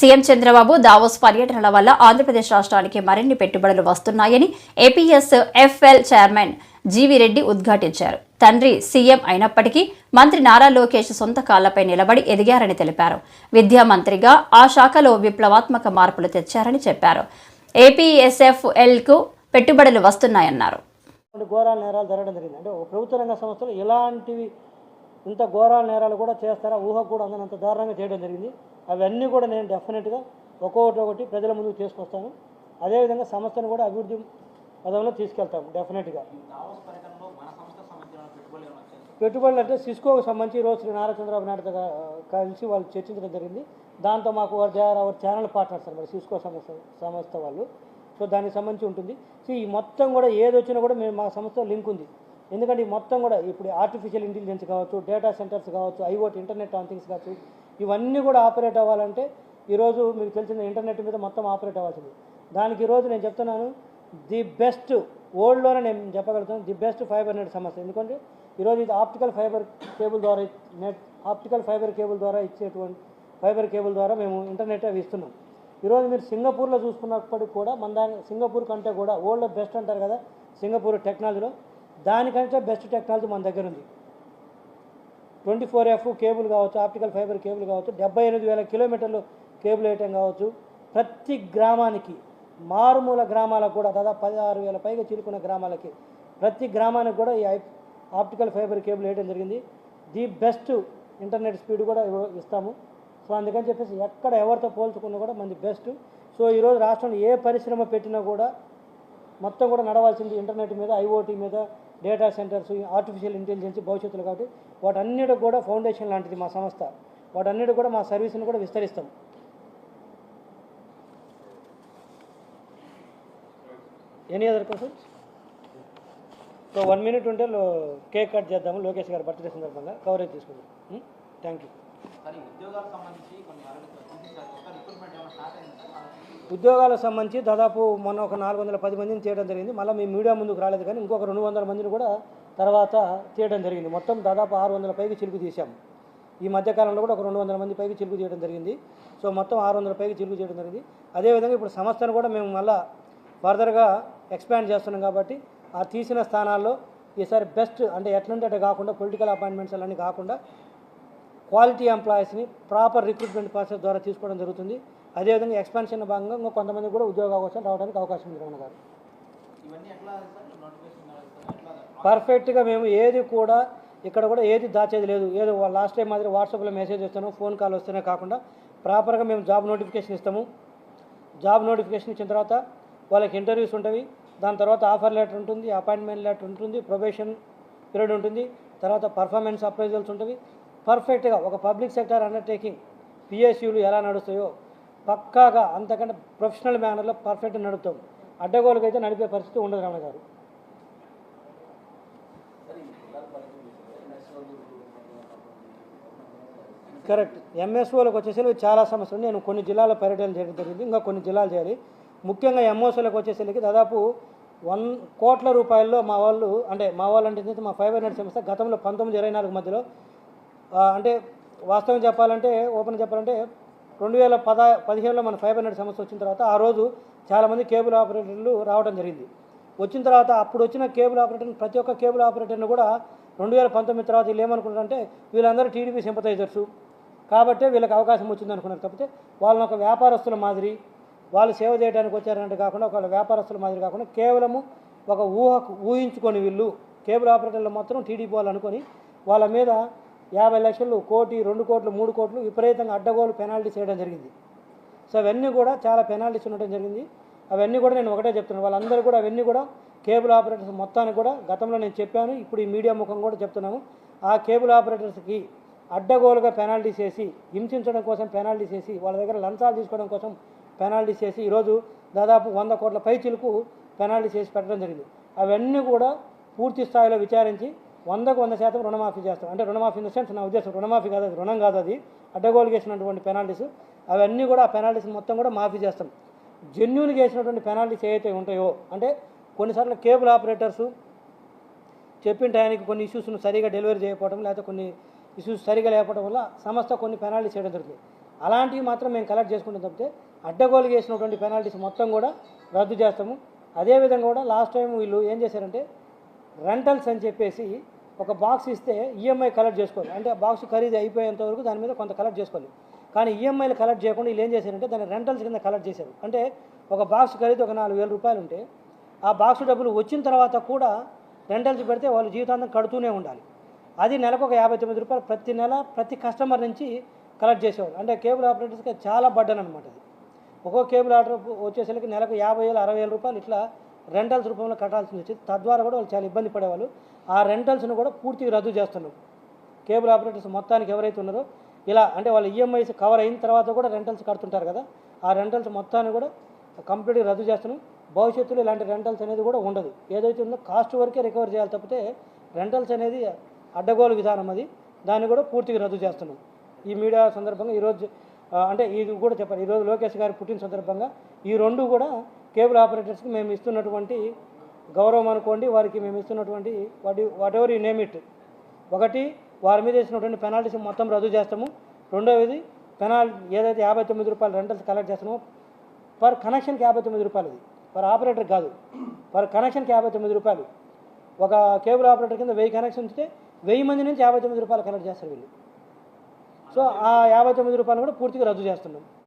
CM Chandrababu Davos పర్యటనల వల్ల ఆంధ్రప్రదేశ్ రాష్ట్రానికి మరిన్ని పెట్టుబడులు వస్తున్నాయని APS FL chairman GV Reddy ఉద్ఘాటించారు. తండ్రి సీఎం అయినప్పటికీ మంత్రి నారా లోకేష్ సొంత కాళ్ళపై నిలబడి ఎదిగారని తెలిపారు. విద్యా మంత్రిగా ఆ శాఖలో విప్లవాత్మక మార్పులు తెచ్చారని చెప్పారు. ఏపీఎస్ఎఫ్ఎల్కు పెట్టుబడులు వస్తున్నాయన్నారు. ఘోరాల నేరాలు జరగడం జరిగింది. అంటే ప్రభుత్వ రంగ సంస్థలు ఇలాంటివి ఇంత ఘోరాల నేరాలు కూడా చేస్తారా? ఊహ కూడా అందనంత దారుణంగా చేయడం జరిగింది. అవన్నీ కూడా నేను డెఫినెట్గా ఒక్కొక్కటి ఒకటి ప్రజల ముందుకు తీసుకొస్తాను. అదేవిధంగా సంస్థను కూడా అభివృద్ధి పదంలో తీసుకెళ్తాము డెఫినెట్గా పెట్టుబడులు అంటే సిస్కోకు సంబంధించి ఈరోజు శ్రీ నారా చంద్రబాబు నాయుడుతో కలిసి వాళ్ళు చర్చించడం జరిగింది. దాంతో మాకు వారు అవర్ ఛానల్ పార్ట్నర్స్ అనమాట సిస్కో సంస్థ సంస్థ వాళ్ళు. సో దానికి సంబంధించి ఉంటుంది. సో ఈ మొత్తం కూడా ఏది వచ్చినా కూడా మేము మా సంస్థ లింక్ ఉంది. ఎందుకంటే ఈ మొత్తం కూడా ఇప్పుడు ఆర్టిఫిషియల్ ఇంటెలిజెన్స్ కావచ్చు డేటా సెంటర్స్ కావచ్చు ఐఓటీ ఇంటర్నెట్ ఆన్ థింగ్స్ కావచ్చు ఇవన్నీ కూడా ఆపరేట్ అవ్వాలంటే ఈరోజు మీకు తెలిసిన ఇంటర్నెట్ మీద మొత్తం ఆపరేట్ అవ్వాల్సింది. దానికి ఈరోజు నేను చెప్తున్నాను ది బెస్ట్ ఓల్డ్లోనే నేను చెప్పగలుగుతాను ది బెస్ట్ ఫైబర్ నెట్ సమస్య. ఎందుకంటే ఈరోజు ఇది ఆప్టికల్ ఫైబర్ కేబుల్ ద్వారా నెట్ ఆప్టికల్ ఫైబర్ కేబుల్ ద్వారా ఇచ్చేటువంటి ఫైబర్ కేబుల్ ద్వారా మేము ఇంటర్నెట్ అవి ఇస్తున్నాం. ఈరోజు మీరు సింగపూర్లో చూసుకున్నప్పటికీ కూడా మన దాని సింగపూర్ కంటే కూడా వరల్డ్లో బెస్ట్ అంటారు కదా సింగపూర్ టెక్నాలజీలో దానికంటే బెస్ట్ టెక్నాలజీ మన దగ్గర ఉంది. ట్వంటీ ఫోర్ ఎఫ్ కేబుల్ కావచ్చు ఆప్టికల్ ఫైబర్ కేబుల్ కావచ్చు డెబ్బై ఎనిమిది వేల కిలోమీటర్లు కేబుల్ వేయటం కావచ్చు ప్రతి గ్రామానికి మారుమూల గ్రామాలకు కూడా దాదాపు పదహారు వేల పైగా చిరుకున్న గ్రామాలకి ప్రతి గ్రామానికి కూడా ఈ ఆప్టికల్ ఫైబర్ కేబుల్ వేయడం జరిగింది. ది బెస్ట్ ఇంటర్నెట్ స్పీడ్ కూడా ఇస్తాము. సో అందుకని చెప్పేసి ఎక్కడ ఎవరితో పోల్చుకున్నా కూడా మంది బెస్ట్. సో ఈరోజు రాష్ట్రంలో ఏ పరిశ్రమ పెట్టినా కూడా మొత్తం కూడా నడవాల్సింది ఇంటర్నెట్ మీద ఐఓటీ మీద డేటా సెంటర్స్ ఆర్టిఫిషియల్ ఇంటెలిజెన్స్ భవిష్యత్తులో కాబట్టి వాటన్నిటి కూడా ఫౌండేషన్ లాంటిది మా సంస్థ. వాటన్నిటి కూడా మా సర్వీస్ని కూడా విస్తరిస్తాం. Any other questions so one minute ఉంటే కేక్ కట్ చేద్దాము. లోకేష్ గారు బర్త్డే సందర్భంగా కవరేజ్ తీసుకుందాం. Hmm? థ్యాంక్ యూ ఉద్యోగాలకు సంబంధించి దాదాపు మొన్న ఒక నాలుగు వందల పది మందిని చేయడం జరిగింది. మళ్ళీ మీ మీడియా ముందుకు రాలేదు కానీ ఇంకొక రెండు వందల మందిని కూడా తర్వాత చేయడం జరిగింది. మొత్తం దాదాపు ఆరు వందల పైకి చిలుకు తీసాము ఈ మధ్యకాలంలో కూడా ఒక రెండు వందల మంది పైకి చిలుకు చేయడం జరిగింది. సో మొత్తం ఆరు వందల పైకి చిలుకు చేయడం జరిగింది. అదేవిధంగా ఇప్పుడు సంస్థను కూడా మేము మళ్ళీ ఫర్దర్గా ఎక్స్పాండ్ చేస్తున్నాం కాబట్టి ఆ తీసిన స్థానాల్లో ఈసారి బెస్ట్ అంటే ఎట్లుంటే కాకుండా పొలిటికల్ అపాయింట్మెంట్స్ అలాంటివి కాకుండా క్వాలిటీ ఎంప్లాయీస్ని ప్రాపర్ రిక్రూట్మెంట్ ప్రాసెస్ ద్వారా తీసుకోవడం జరుగుతుంది. అదేవిధంగా ఎక్స్పాన్షన్ భాగంగా ఇంకా కొంతమంది కూడా ఉద్యోగ అవకాశాలు రావడానికి అవకాశం ఉంది రమణ గారు. పర్ఫెక్ట్గా మేము ఏది కూడా ఇక్కడ కూడా ఏది దాచేది లేదు. ఏదో లాస్ట్ టైం మాదిరి వాట్సాప్లో మెసేజ్ ఇస్తాను ఫోన్ కాల్ వస్తేనే కాకుండా ప్రాపర్గా మేము జాబ్ నోటిఫికేషన్ ఇస్తాము. జాబ్ నోటిఫికేషన్ ఇచ్చిన తర్వాత వాళ్ళకి ఇంటర్వ్యూస్ ఉంటాయి. దాని తర్వాత ఆఫర్ లెటర్ ఉంటుంది అపాయింట్మెంట్ లెటర్ ఉంటుంది ప్రొబేషన్ పీరియడ్ ఉంటుంది. తర్వాత పర్ఫార్మెన్స్ అప్రైజల్స్ ఉంటుంది పర్ఫెక్ట్గా ఒక పబ్లిక్ సెక్టర్ అండర్టేకింగ్ పిఎస్యూలు ఎలా నడుస్తాయో పక్కాగా అంతకంటే ప్రొఫెషనల్ మేనర్లో పర్ఫెక్ట్ నడుపుతాం. అడ్డగోలుగా అయితే నడిపే పరిస్థితి ఉండదు రమణ గారు. కరెక్ట్. ఎంఎస్ఓలకు వచ్చేసరికి చాలా సమస్యలు నేను కొన్ని జిల్లాల పర్యటన చేయడం జరిగింది. ఇంకా కొన్ని జిల్లాలు చేయాలి. ముఖ్యంగా ఎంఓసీలకు వచ్చేసరికి దాదాపు వన్ కోట్ల రూపాయల్లో మా వాళ్ళు అంటే మా వాళ్ళు అంటే మా ఫైబర్ హండ్రెడ్ సంస్థ గతంలో పంతొమ్మిది ఇరవై నాలుగు మధ్యలో అంటే వాస్తవం చెప్పాలంటే ఓపెన్ చెప్పాలంటే రెండు వేల పద పదిహేనులో మన ఫైబర్ నెట్ సంస్థ వచ్చిన తర్వాత ఆ రోజు చాలామంది కేబుల్ ఆపరేటర్లు రావడం జరిగింది. వచ్చిన తర్వాత అప్పుడు వచ్చిన కేబుల్ ఆపరేటర్ ప్రతి ఒక్క కేబుల్ ఆపరేటర్ని కూడా రెండు వేల పంతొమ్మిది తర్వాత వీళ్ళు ఏమనుకుంటారంటే వీళ్ళందరూ టీడీపీ సింపతైజర్సు కాబట్టే వీళ్ళకి అవకాశం వచ్చింది అనుకున్నారు. తప్పితే వాళ్ళని ఒక వ్యాపారస్తుల మాదిరి వాళ్ళు సేవ చేయడానికి వచ్చారంటే కాకుండా ఒక వ్యాపారస్తుల మాదిరి కాకుండా కేవలము ఒక ఊహకు ఊహించుకొని వీళ్ళు కేబుల్ ఆపరేటర్లు మాత్రం టీడీపీ వాళ్ళు అనుకొని వాళ్ళ మీద యాభై లక్షలు కోటి రెండు కోట్లు మూడు కోట్లు విపరీతంగా అడ్డగోలు పెనాల్టీ చేయడం జరిగింది. సో అవన్నీ కూడా చాలా పెనాల్టీస్ ఉండటం జరిగింది. అవన్నీ కూడా నేను ఒకటే చెప్తున్నాను వాళ్ళందరూ కూడా అవన్నీ కూడా కేబుల్ ఆపరేటర్స్ మొత్తానికి కూడా గతంలో నేను చెప్పాను ఇప్పుడు ఈ మీడియా ముఖం కూడా చెప్తున్నాము. ఆ కేబుల్ ఆపరేటర్స్కి అడ్డగోలుగా పెనాల్టీ చేసి హింసించడం కోసం పెనాల్టీ చేసి వాళ్ళ దగ్గర లంచాలు తీసుకోవడం కోసం పెనాల్టీ చేసి ఈరోజు దాదాపు వంద కోట్ల పైచిలకు పెనాల్టీ చేసి పెట్టడం జరిగింది. అవన్నీ కూడా పూర్తి స్థాయిలో విచారించి వందకు వంద శాతం రుణమాఫీ చేస్తాం. అంటే రుణమాఫీ ఇన్ ద సెన్స్ నా ఉద్దేశం రుణమాఫీ కాదు అది రుణం కాదు అది. అడ్డగోలు చేసినటువంటి పెనాల్టీస్ అవన్నీ కూడా ఆ పెనాల్టీస్ మొత్తం కూడా మాఫీ చేస్తాం. జెన్యున్గా వేసినటువంటి పెనాల్టీస్ ఏవైతే ఉంటాయో అంటే కొన్నిసార్లు కేబుల్ ఆపరేటర్సు చెప్పిన టైంకి కొన్ని ఇష్యూస్ను సరిగా డెలివరీ చేయకపోవడం లేకపోతే కొన్ని ఇష్యూస్ సరిగా లేకపోవడం వల్ల సంస్థ కొన్ని పెనాల్టీ చేయడం జరుగుతుంది. అలాంటివి మాత్రం మేము కలెక్ట్ చేసుకుంటాం తప్పితే అడ్డగోలు చేసినటువంటి పెనాల్టీస్ మొత్తం కూడా రద్దు చేస్తాము. అదేవిధంగా కూడా లాస్ట్ టైం వీళ్ళు ఏం చేశారంటే రెంటల్స్ అని చెప్పేసి ఒక బాక్స్ ఇస్తే ఈఎంఐ కలెక్ట్ చేసుకోవాలి. అంటే బాక్స్ ఖరీదు అయిపోయేంత వరకు దాని మీద కొంత కలెక్ట్ చేసుకోవాలి. కానీ ఈఎంఐలు కలెక్ట్ చేయకుండా వీళ్ళు ఏం చేశారంటే దాన్ని రెంటల్స్ కింద కలెక్ట్ చేశారు. అంటే ఒక బాక్స్ ఖరీదు ఒక నాలుగు వేల రూపాయలు ఉంటే ఆ బాక్స్ డబ్బులు వచ్చిన తర్వాత కూడా రెంటల్స్ పెడితే వాళ్ళు జీవితాంతం కడుతూనే ఉండాలి. అది నెలకు ఒక యాభై తొమ్మిది రూపాయలు ప్రతి నెల ప్రతి కస్టమర్ నుంచి కలెక్ట్ చేసేవాళ్ళు. అంటే కేబుల్ ఆపరేటర్స్కి చాలా బడ్డన్ అనమాట అది. ఒక్కో కేబుల్ ఆర్డర్ వచ్చేసరికి నెలకు యాభై వేలు అరవై వేల రూపాయలు ఇట్లా రెంటల్స్ రూపంలో కట్టాల్సి వచ్చేది. తద్వారా కూడా వాళ్ళు చాలా ఇబ్బంది పడేవాళ్ళు. ఆ రెంటల్స్ను కూడా పూర్తిగా రద్దు చేస్తున్నారు. కేబుల్ ఆపరేటర్స్ మొత్తానికి ఎవరైతే ఉన్నారో ఇలా అంటే వాళ్ళ ఈఎంఐస్ కవర్ అయిన తర్వాత కూడా రెంటల్స్ కడుతుంటారు కదా ఆ రెంటల్స్ మొత్తాన్ని కూడా కంప్లీట్గా రద్దు చేస్తున్నాం భవిష్యత్తులో ఇలాంటి రెంటల్స్ అనేది కూడా ఉండదు. ఏదైతే ఉందో కాస్ట్ వరకే రికవర్ చేయాలి తప్పితే రెంటల్స్ అనేది అడ్డగోలు విధానం అది. దాన్ని కూడా పూర్తిగా రద్దు చేస్తున్నాం ఈ మీడియా సందర్భంగా ఈరోజు అంటే ఇది కూడా చెప్పాలి ఈరోజు లోకేష్ గారి పుట్టిన సందర్భంగా ఈ రెండు కూడా కేబుల్ ఆపరేటర్స్కి మేము ఇస్తున్నటువంటి గౌరవం అనుకోండి వారికి మేము ఇస్తున్నటువంటి వాటి whatever you name it ఒకటి వారి మీద వేసినటువంటి పెనాల్టీస్ మొత్తం రద్దు చేస్తాము. రెండవది పెనాల్ ఏదైతే యాభై తొమ్మిది రూపాయలు రెంటల్స్ కలెక్ట్ చేస్తామో పర్ కనెక్షన్కి యాభై తొమ్మిది రూపాయలు ఇది పర్ ఆపరేటర్ కాదు. పర్ కనెక్షన్కి యాభై తొమ్మిది రూపాయలు. ఒక కేబుల్ ఆపరేటర్ కింద వెయ్యి కనెక్షన్ ఉంచితే వెయ్యి మంది నుంచి యాభై తొమ్మిది రూపాయలు కలెక్ట్ చేస్తారు వీళ్ళు. సో ఆ యాభై తొమ్మిది రూపాయలు కూడా పూర్తిగా రద్దు చేస్తున్నాం.